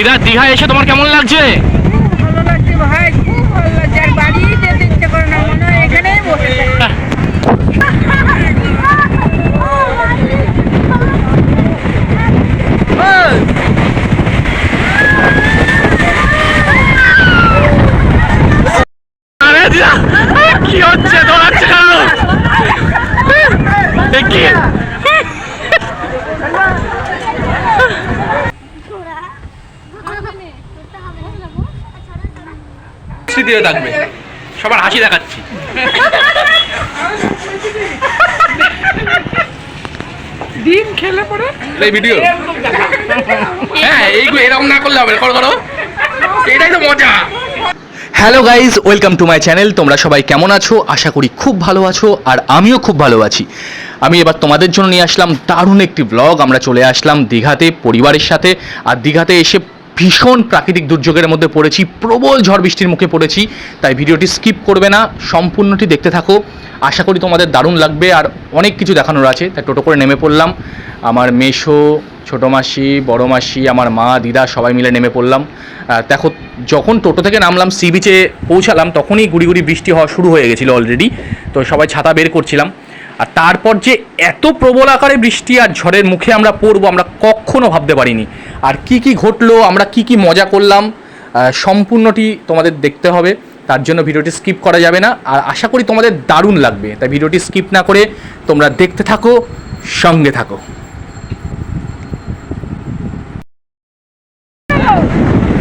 দিদা দীঘা এসে তোমার কেমন লাগছে খুব ভালো লাগছে ভাই খুব ভালো লাগছে আর বাড়ি যেতে ইচ্ছে করে না মনে হয় এখানেই বসে থাকি। আরে দিদা কি হচ্ছে দৌড়াচ্ছে কেন এ কি হয়ে থাকবে সবার হাসি দেখাচ্ছি। ডিম খেলে পরে এই ভিডিও। হ্যাঁ এইগুলো এরকম না করলে হবে করো করো। এটাই তো মজা। Hello guys welcome to my channel তোমরা সবাই কেমন আছো? আশা করি খুব ভালো আছো আর আমিও খুব ভালো আছি। আমি এবার তোমাদের জন্য নিয়ে আসলাম দারুণ একটি ব্লগ আমরা চলে আসলাম দীঘাতে পরিবারের সাথে। আর দীঘাতে এসে ভীষণ প্রাকৃতিক দুর্যোগের মধ্যে পড়েছি, প্রবল ঝড় বৃষ্টির মুখে পড়েছি, তাই ভিডিওটি স্কিপ করবে না, সম্পূর্ণটি দেখতে থাকো। আশা করি তোমাদের দারুণ লাগবে, আর অনেক কিছু দেখানোর আছে, তাই টোটো করে নেমে পড়লাম। আমার মেশো, ছোটো মাসি, বড় মাসি, আমার মা, দিদা সবাই মিলে নেমে পড়লাম। দেখো, যখন টোটো থেকে নামলাম, সি বিচে পৌঁছালাম, তখনই গুড়ি গুড়ি বৃষ্টি হওয়া শুরু হয়ে গেছিল অলরেডি তো সবাই ছাতা বের করছিলাম। আর তারপর যে এত প্রবল আকারে বৃষ্টি আর ঝড়ের মুখে আমরা পড়ব, আমরা কখনো ভাবতে পারিনি। আর কি কি ঘটলো, আমরা কি কি মজা করলাম সম্পূর্ণটি তোমাদের দেখতে হবে। তার জন্য ভিডিওটি স্কিপ করা যাবে না। আর আশা করি তোমাদের দারুণ লাগবে। তাই ভিডিওটি স্কিপ না করে তোমরা দেখতে থাকো, সঙ্গে থাকো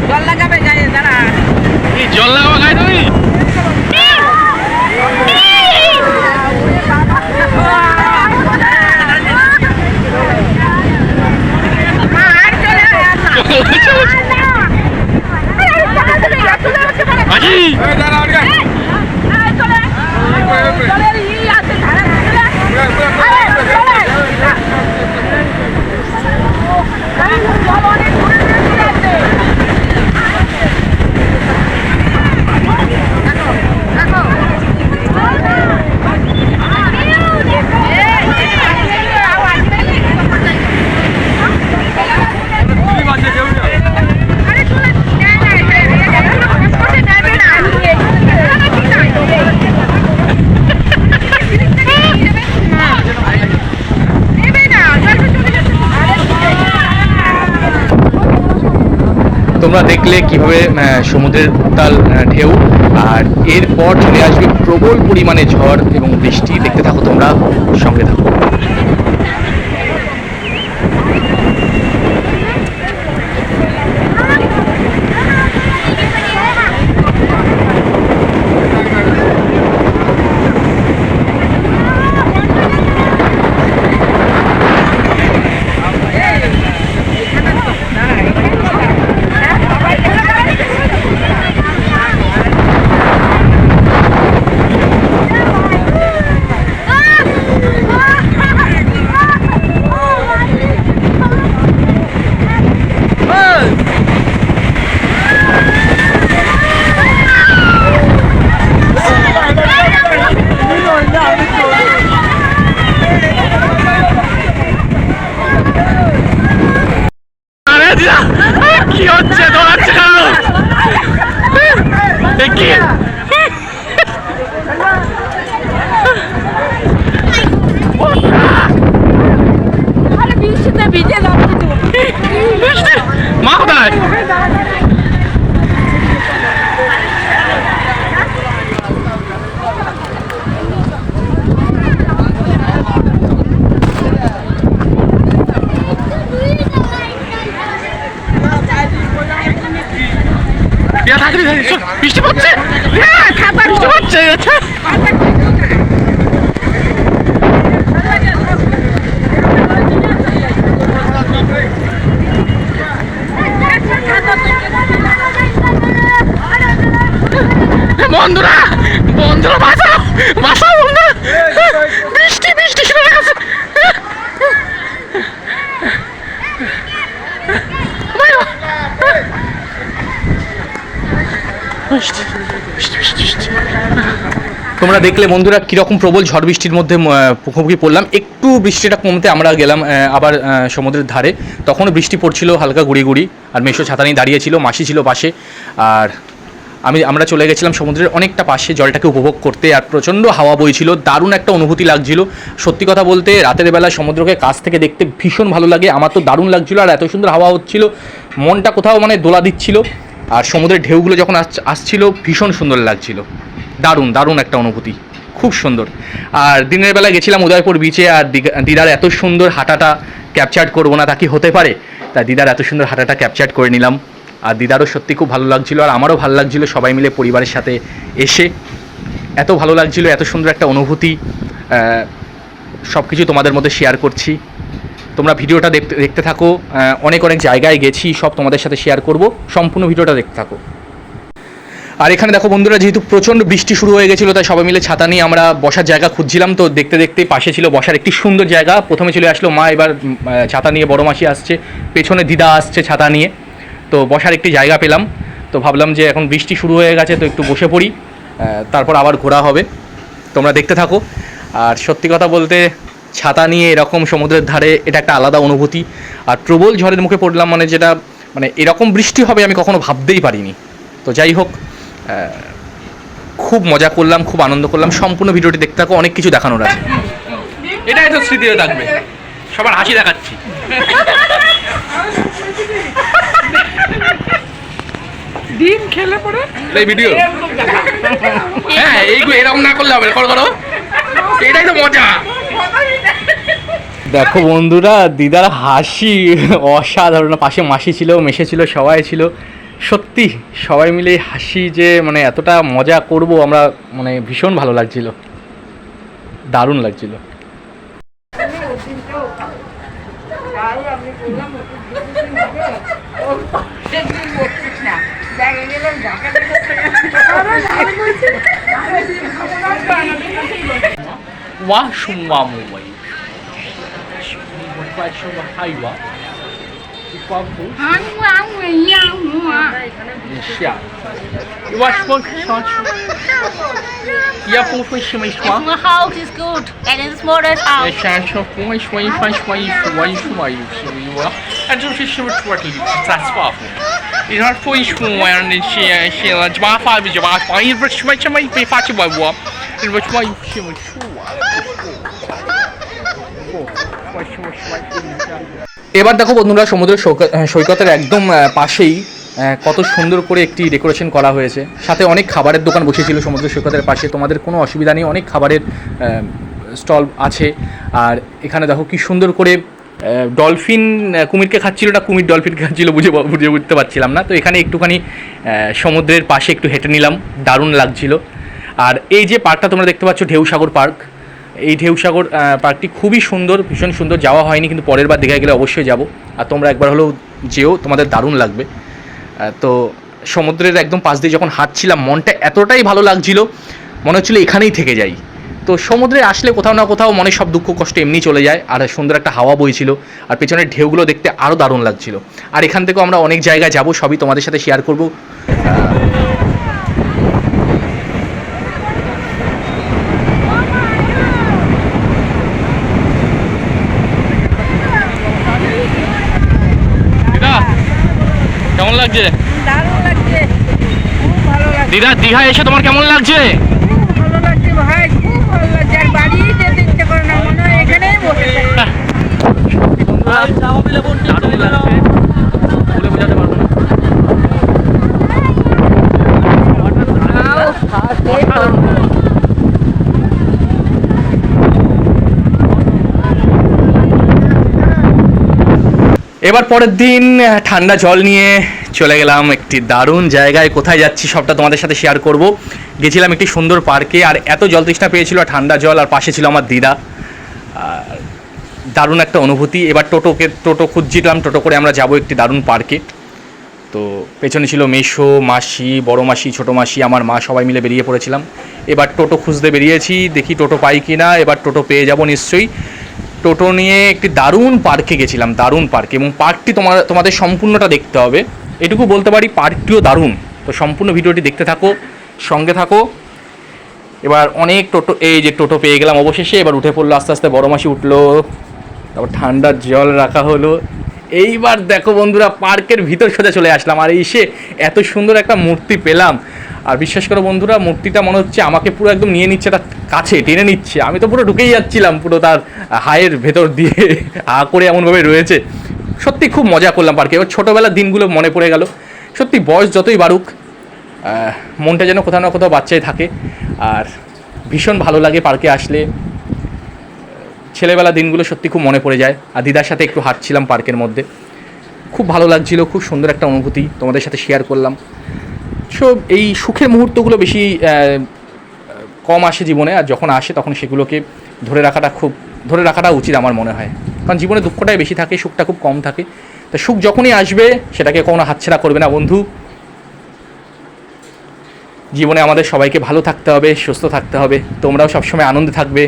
জল লাগাবে গায়ে দাঁড়া জল লাগাবো গায়ে তুমি আর চলে আয়, আর না। আজি আয়, চলে আয়। জলের ই আছে, ধারে, চলে আয়। আরে, চলে আয়। আরে, জল অনেক দূরে দূরে চলে আসছে। দেখো, দেখো। এই, এই, এই, আওয়াজ পেলে। আরে চলে না না এটা নেবে না নেবে না জলটা চলে যাচ্ছে তোমরা দেখলে কীভাবে সমুদ্রের উত্তাল ঢেউ, আর এরপর চলে আসবে প্রবল পরিমাণে ঝড় এবং বৃষ্টি। দেখতে থাকো তোমরা, সঙ্গে থাকো। এ কি আরে বৃষ্টিতে ভিজে যাচ্ছে তো বৃষ্টি বৃষ্টি পড়ছে? বৃষ্টি পড়ছে আচ্ছা। বন্ধুরা বন্ধুরা বাঁচাও বাঁচাও বন্ধুরা বৃষ্টি বৃষ্টি শুরু হয়ে গেছে বৃষ্টি বৃষ্টি বৃষ্টি বৃষ্টি তোমরা দেখলে বন্ধুরা কীরকম প্রবল ঝড় বৃষ্টির মধ্যে মুখোমুখি পড়লাম। একটু বৃষ্টিটা কমতে আমরা গেলাম আবার সমুদ্রের ধারে। তখনও বৃষ্টি পড়ছিল হালকা গুড়ি গুড়ি, আর মেশো ছাতা নিয়ে দাঁড়িয়েছিল মাসি ছিল পাশে। আর আমি, আমরা চলে গেছিলাম সমুদ্রের অনেকটা পাশে, জলটাকে উপভোগ করতে, আর প্রচণ্ড হাওয়া বইছিল, দারুণ একটা অনুভূতি লাগছিল। সত্যি কথা বলতে, রাতের বেলা সমুদ্রকে কাছ থেকে দেখতে ভীষণ ভালো লাগে। আমার তো দারুণ লাগছিল, আর এত সুন্দর হাওয়া হচ্ছিল, মনটা কোথাও মানে দোলা দিচ্ছিল। আর সমুদ্রের ঢেউগুলো যখন আস- আসছিল, ভীষণ সুন্দর লাগছিল। দারুণ দারুণ একটা অনুভূতি। খুব সুন্দর। আর দিনের বেলা গেছিলাম উদয়পুর বিচে আর দিদার এত সুন্দর হাঁটাটা ক্যাপচার করব না তা কি হতে পারে? তা দিদার এত সুন্দর হাঁটাটা ক্যাপচার করে নিলাম। আর দিদারও সত্যি খুব ভালো লাগছিল, আর আমারও ভালো লাগছিল সবাই মিলে পরিবারের সাথে এসে। এত ভালো লাগছিল, এত সুন্দর একটা অনুভূতি সব কিছু তোমাদের মধ্যে শেয়ার করছি। তোমরা ভিডিওটা দেখতে দেখতে থাকো। অনেক অনেক জায়গায় গেছি, সব তোমাদের সাথে শেয়ার করব। সম্পূর্ণ ভিডিওটা দেখতে থাকো। আর এখানে দেখো বন্ধুরা, যেহেতু প্রচণ্ড বৃষ্টি শুরু হয়ে গেছিল, তাই সবাই মিলে ছাতা নিয়ে আমরা বসার জায়গা খুঁজছিলাম। তো দেখতে দেখতে পাশে ছিল বসার একটি সুন্দর জায়গা। প্রথমে চলে আসলো মা, এবার ছাতা নিয়ে বড় মাসি আসছে। পেছনে দিদা আসছে ছাতা নিয়ে। তো বসার একটি জায়গা পেলাম। তো ভাবলাম যে এখন বৃষ্টি শুরু হয়ে গেছে, তো একটু বসে পড়ি। তারপর আবার ঘোরা হবে। তোমরা দেখতে থাকো। আর সত্যি কথা বলতে ছাতা নিয়ে এরকম সমুদ্রের ধারে এটা একটা আলাদা অনুভূতি। আর প্রবল ঝড়ের মুখে পড়লাম মানে যেটা মানে এরকম বৃষ্টি হবে আমি কখনো ভাবতেই পারিনি। তো যাই হোক খুব মজা করলাম খুব আনন্দ করলাম। সম্পূর্ণ ভিডিওটি দেখতে থাকো অনেক কিছু দেখানোর আছে। এটাই তো স্মৃতিতে থাকবে। সবার হাসি দেখাচ্ছি। ডিম খেলে পরে? এই ভিডিও। হ্যাঁ এইগুলো এরকম না করলে হবে করো করো। এটাই তো মজা। দেখো বন্ধুরা, দিদার হাসি অসাধারণ। পাশে মাসি ছিল মেশে ছিল, সবাই ছিল। সত্যি, সবাই মিলে হাসি যে মানে এতটা মজা করব আমরা মানে ভীষণ ভালো লাগছিল। দারুণ লাগছিল। shumwa mu wai wa shumwa haiwa kwa fu 啊，我我一样我。 xia wa shumwa shan ya fu fu shima shwa My house is good and it's modern house. shan shu fu wai shwa yi fan shwa yi fu wai shwa yi shi yi wa a zhe shi shi tu ti za swa fu 你说fu yi shwa ya ni shi shi la ji ba fa bi ji ba fa yi bu shwa shwa yi bi fa ji ba wo ni bu Shwa yi shi mu shu wa এবার দেখো বন্ধুরা সমুদ্র সৈকত- সৈকতের একদম পাশেই কত সুন্দর করে একটি ডেকোরেশন করা হয়েছে। সাথে অনেক খাবারের দোকান বসেছিল সমুদ্র সৈকতের পাশে। তোমাদের কোনো অসুবিধা নেই, অনেক খাবারের স্টল আছে। আর এখানে দেখো কি সুন্দর করে ডলফিন কুমিরকে খাচ্ছিল না, কুমির ডলফিনকে খাচ্ছিল বুঝে বুঝে বুঝতে পারছিলাম না। তো এখানে একটুখানি সমুদ্রের পাশে একটু হেঁটে নিলাম। দারুণ লাগছিল। আর এই যে পার্কটা তোমরা দেখতে পাচ্ছ, ঢেউসাগর পার্ক। এই ঢেউসাগর পার্কটি খুবই সুন্দর, ভীষণ সুন্দর। যাওয়া হয়নি, কিন্তু পরের বার দীঘায় গেলে অবশ্যই যাব। আর তোমরা একবার হলেও যেও, তোমাদের দারুণ লাগবে। তো সমুদ্রের একদম পাশ দিয়ে যখন হাঁটছিলাম, মনটা এতটাই ভালো লাগছিল, মনে হচ্ছিল এখানেই থেকে যাই। তো সমুদ্রে আসলে কোথাও না কোথাও মনে সব দুঃখ, কষ্ট এমনি চলে যায়। আর সুন্দর একটা হাওয়া বইছিল, আর পেছনের ঢেউগুলো দেখতে আরও দারুণ লাগছিল। আর এখান থেকেও আমরা অনেক জায়গায় যাব, সবই তোমাদের সাথে শেয়ার করব দিদা কেমন লাগছে দারুণ লাগছে খুব ভালো লাগছে দিদা দীঘা এসে তোমার কেমন লাগছে খুব ভালো লাগছে ভাই খুব ভালো লাগছে আর বাড়ি যেতে ইচ্ছে করে না মনে হয় এখানেই বসে থাকি। দারুণ লাগছে। বলে বোঝাতে পারব না এবার পরের দিন ঠান্ডা জল নিয়ে চলে গেলাম একটি দারুণ জায়গায়। কোথায় যাচ্ছি সবটা তোমাদের সাথে শেয়ার করব। গেছিলাম একটি সুন্দর পার্কে আর এত জল তৃষ্ণা পেয়েছিল, ঠান্ডা জল, আর পাশে ছিল আমার দিদা। দারুণ একটা অনুভূতি। এবার টোটোকে, টোটো খুঁজছিলাম, টোটো করে আমরা যাব একটি দারুণ পার্কে তো পেছনে ছিল মেশো, মাসি, বড় মাসি, ছোটো মাসি, আমার মা সবাই মিলে বেরিয়ে পড়েছিলাম। এবার টোটো খুঁজতে বেরিয়েছি, দেখি টোটো পাই কি না এবার টোটো পেয়ে যাব নিশ্চয়ই। টোটো নিয়ে একটি দারুণ পার্কে গেছিলাম, দারুণ পার্কে এবং পার্কটি তোমার তোমাদের সম্পূর্ণটা দেখতে হবে। এটুকু বলতে পারি পার্কটিও দারুণ। তো সম্পূর্ণ ভিডিওটি দেখতে থাকো, সঙ্গে থাকো। এবার অনেক টোটো, এই যে টোটো পেয়ে গেলাম অবশেষে, এবার উঠে পড়ল, আস্তে আস্তে বড় মাসি উঠল। তারপর ঠান্ডার জল রাখা হলো। এইবার দেখো বন্ধুরা, পার্কের ভিতর সোজা চলে আসলাম। আর এসে এত সুন্দর একটা মূর্তি পেলাম। আর বিশ্বাস করো বন্ধুরা, মূর্তিটা মনে হচ্ছে আমাকে পুরো একদম নিয়ে নিচ্ছে, তার কাছে টেনে নিচ্ছে। আমি তো পুরো ঢুকেই যাচ্ছিলাম পুরো তার হায়ের ভেতর দিয়ে হা করে এমনভাবে রয়েছে। সত্যি খুব মজা করলাম পার্কে। এবার ছোটোবেলার দিনগুলো মনে পড়ে গেল। সত্যি বয়স যতই বাড়ুক মনটা যেন কোথাও না কোথাও বাচ্চাই থাকে। আর ভীষণ ভালো লাগে পার্কে আসলে। ছেলেবেলা দিনগুলো সত্যি খুব মনে পড়ে যায়। আর দিদার সাথে একটু হাঁটছিলাম পার্কের মধ্যে। খুব ভালো লাগছিল, খুব সুন্দর একটা অনুভূতি তোমাদের সাথে শেয়ার করলাম। সব এই সুখের মুহূর্তগুলো বেশি কম আসে জীবনে। আর যখন আসে তখন সেগুলোকে ধরে রাখাটা খুব, ধরে রাখাটা উচিত আমার মনে হয়। কারণ জীবনে দুঃখটাই বেশি থাকে, সুখটা খুব কম থাকে। তা সুখ যখনই আসবে, সেটাকে কখনো হাতছাড়া করবে না, বন্ধু। জীবনে আমাদের সবাইকে ভালো থাকতে হবে, সুস্থ থাকতে হবে। তোমরাও সবসময় আনন্দে থাকবে।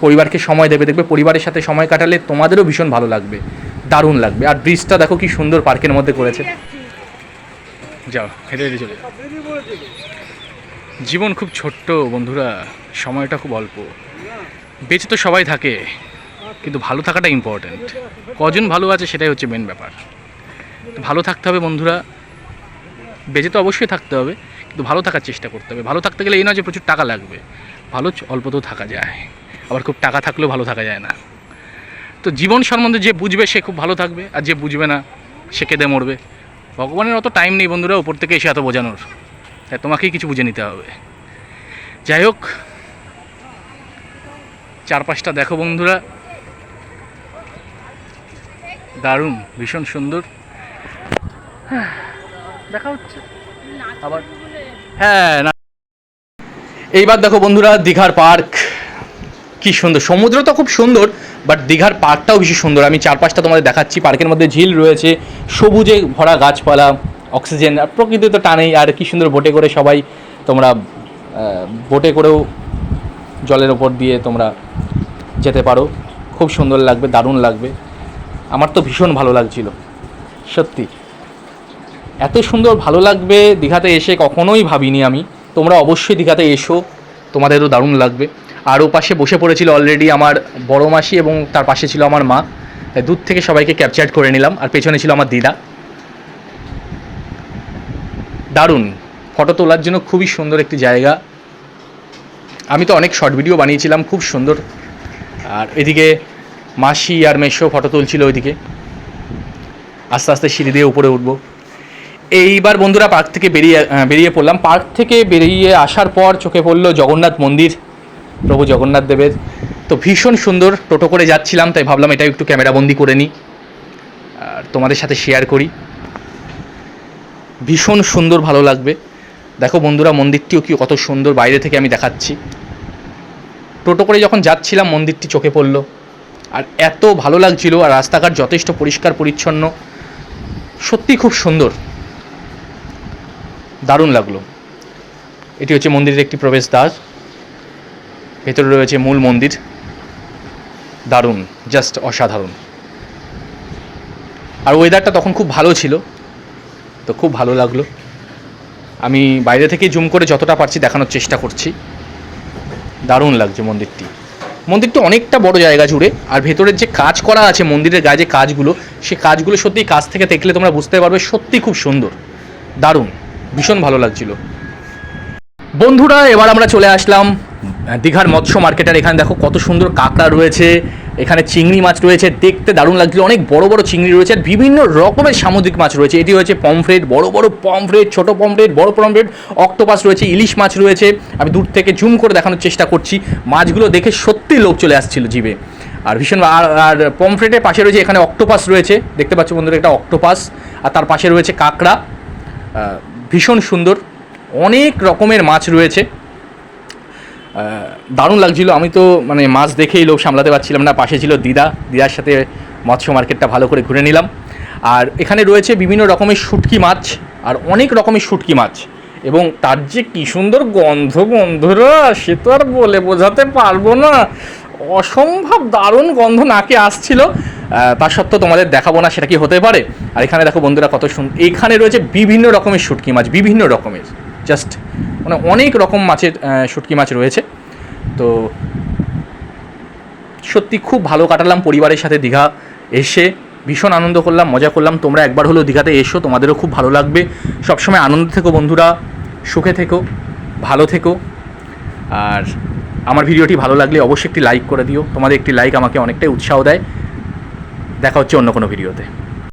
পরিবারকে সময় দেবে, দেখবে পরিবারের সাথে সময় কাটালে তোমাদেরও ভীষণ ভালো লাগবে, দারুণ লাগবে। আর ব্রিজটা দেখো কি সুন্দর পার্কের মধ্যে করেছে। যাও, হেঁটে হেঁটে চলে জীবন খুব ছোট্ট, বন্ধুরা। সময়টা খুব অল্প। বেঁচে তো সবাই থাকে। কিন্তু ভালো থাকাটা ইম্পর্ট্যান্ট কজন ভালো আছে সেটাই হচ্ছে মেন ব্যাপার। ভালো থাকতে হবে বন্ধুরা। বেঁচে তো অবশ্যই থাকতে হবে, কিন্তু ভালো থাকার চেষ্টা করতে হবে। ভালো থাকতে গেলে এই নয় যে প্রচুর টাকা লাগবে। ভালো অল্পতেও থাকা যায়। আবার খুব টাকা থাকলেও ভালো থাকা যায় না। তো জীবন সম্বন্ধে যে বুঝবে সে খুব ভালো থাকবে, আর যে বুঝবে না, সে কেঁদে মরবে। ভগবানের অত টাইম নেই বন্ধুরা উপর থেকে এসে এত বোঝানোর। তাই তোমাকেই কিছু বুঝে নিতে হবে। যাই হোক, চারপাশটা দেখো বন্ধুরা। দারুণ ভীষণ সুন্দর। দেখা হচ্ছে। আবার হ্যাঁ এইবার দেখো বন্ধুরা দীঘার পার্ক কি সুন্দর। সমুদ্র তো খুব সুন্দর বাট দীঘার পার্কটাও বেশি সুন্দর। আমি চারপাশটা তোমাদের দেখাচ্ছি। পার্কের মধ্যে ঝিল রয়েছে সবুজে ভরা গাছপালা অক্সিজেন আর প্রকৃতি তো টানেই আর কি সুন্দর বোটে করে সবাই তোমরা বোটে করেও জলের ওপর দিয়ে তোমরা যেতে পারো। খুব সুন্দর লাগবে দারুণ লাগবে। আমার তো ভীষণ ভালো লাগছিল, সত্যি। এত সুন্দর ভালো লাগবে দীঘাতে এসে কখনোই ভাবিনি আমি। তোমরা অবশ্যই দীঘাতে এসো, তোমাদেরও দারুণ লাগবে। আর ও পাশে বসে পড়েছিল অলরেডি আমার বড় মাসি এবং তার পাশে ছিল আমার মা। তাই দূর থেকে সবাইকে ক্যাপচার করে নিলাম, আর পেছনে ছিল আমার দিদা। দারুণ। ফটো তোলার জন্য খুবই সুন্দর একটি জায়গা। আমি তো অনেক শর্ট ভিডিও বানিয়েছিলাম, খুব সুন্দর। আর এদিকে মাসি আর মেশো ফটো তুলছিল ওইদিকে। আস্তে আস্তে সিঁড়ি দিয়ে উপরে উঠবো। এইবার বন্ধুরা পার্ক থেকে বেরিয়ে বেরিয়ে পড়লাম। পার্ক থেকে বেরিয়ে আসার পর চোখে পড়ল জগন্নাথ মন্দির, প্রভু জগন্নাথ দেবের। তো ভীষণ সুন্দর টোটো করে যাচ্ছিলাম, তাই ভাবলাম এটা একটু ক্যামেরাবন্দি করে নিই আর তোমাদের সাথে শেয়ার করি। ভীষণ সুন্দর, ভালো লাগবে। দেখো বন্ধুরা, মন্দিরটিও কি কত সুন্দর, বাইরে থেকে আমি দেখাচ্ছি। টোটো করে যখন যাচ্ছিলাম, মন্দিরটি চোখে পড়ল। আর এত ভালো লাগছিল আর রাস্তাঘাট যথেষ্ট পরিষ্কার, পরিচ্ছন্ন। সত্যি খুব সুন্দর। দারুণ লাগল। এটি হচ্ছে মন্দিরের একটি প্রবেশদ্বার। ভেতরে রয়েছে মূল মন্দির। দারুণ জাস্ট অসাধারণ। আর ওয়েদারটা তখন খুব ভালো ছিল, তো খুব ভালো লাগল। আমি বাইরে থেকে জুম করে যতটা পারছি দেখানোর চেষ্টা করছি। দারুণ লাগছে মন্দিরটি। মন্দিরটা অনেকটা বড় জায়গা জুড়ে, আর ভেতরের যে কাজ করা আছে, মন্দিরের গায়ে যে কাজগুলো, সে কাজগুলো সত্যি কাজ থেকে দেখলে তোমরা বুঝতে পারবে সত্যি খুব সুন্দর। দারুণ, ভীষণ ভালো লাগছিল। বন্ধুরা, এবার আমরা চলে আসলাম দীঘার মৎস্য মার্কেটের, এখানে দেখো কত সুন্দর কাঁকড়া রয়েছে এখানে চিংড়ি মাছ রয়েছে, দেখতে দারুণ লাগছিল। অনেক বড় বড় চিংড়ি রয়েছে, বিভিন্ন রকমের সামুদ্রিক মাছ রয়েছে। এটি হয়েছে পমফ্রেট বড় বড় পমফ্রেট ছোট পমফ্রেট বড় পমফ্রেট অক্টোপাস রয়েছে, ইলিশ মাছ রয়েছে। আমি দূর থেকে জুম করে দেখানোর চেষ্টা করছি। মাছগুলো দেখে সত্যি লোক চলে আসছিল জিভে। আর ভীষণ আর আর পমফ্রেটের পাশে রয়েছে, এখানে অক্টোপাস রয়েছে। দেখতে পাচ্ছ বন্ধুরা, একটা অক্টোপাস আর তার পাশে রয়েছে কাঁকড়া। ভীষণ সুন্দর। অনেক রকমের মাছ রয়েছে। দারুণ লাগছিল। আমি তো মানে মাছ দেখেই লোক সামলাতে পারছিলাম না। পাশে ছিল দিদা। দিদার সাথে মৎস্য মার্কেটটা ভালো করে ঘুরে নিলাম। আর এখানে রয়েছে বিভিন্ন রকমের শুটকি মাছ, আর অনেক রকমের শুটকি মাছ। এবং তার যে কী সুন্দর গন্ধ বন্ধুরা সে তো আর বলে বোঝাতে পারব না। অসম্ভব দারুণ গন্ধ নাকে আসছিল। তার সত্ত্বেও তোমাদের দেখাবো না সেটা কি হতে পারে। আর এখানে দেখো বন্ধুরা কত সুন্দর এখানে রয়েছে বিভিন্ন রকমের শুটকি মাছ, বিভিন্ন রকমের। জাস্ট মানে অনেক রকম মাছের শুটকি মাছ রয়েছে। তো সত্যি খুব ভালো কাটালাম, পরিবারের সাথে দীঘা এসে ভীষণ আনন্দ করলাম, মজা করলাম। তোমরা একবার হলেও দীঘাতে এসো, তোমাদেরও খুব ভালো লাগবে। সবসময় আনন্দ থেকো বন্ধুরা, সুখে থেকো, ভালো থেকো। আর আমার ভিডিওটি ভালো লাগলে অবশ্যই একটি লাইক করে দিও। তোমাদের একটি লাইক আমাকে অনেকটাই উৎসাহ দেয়। দেখা হচ্ছে অন্য কোনো ভিডিওতে।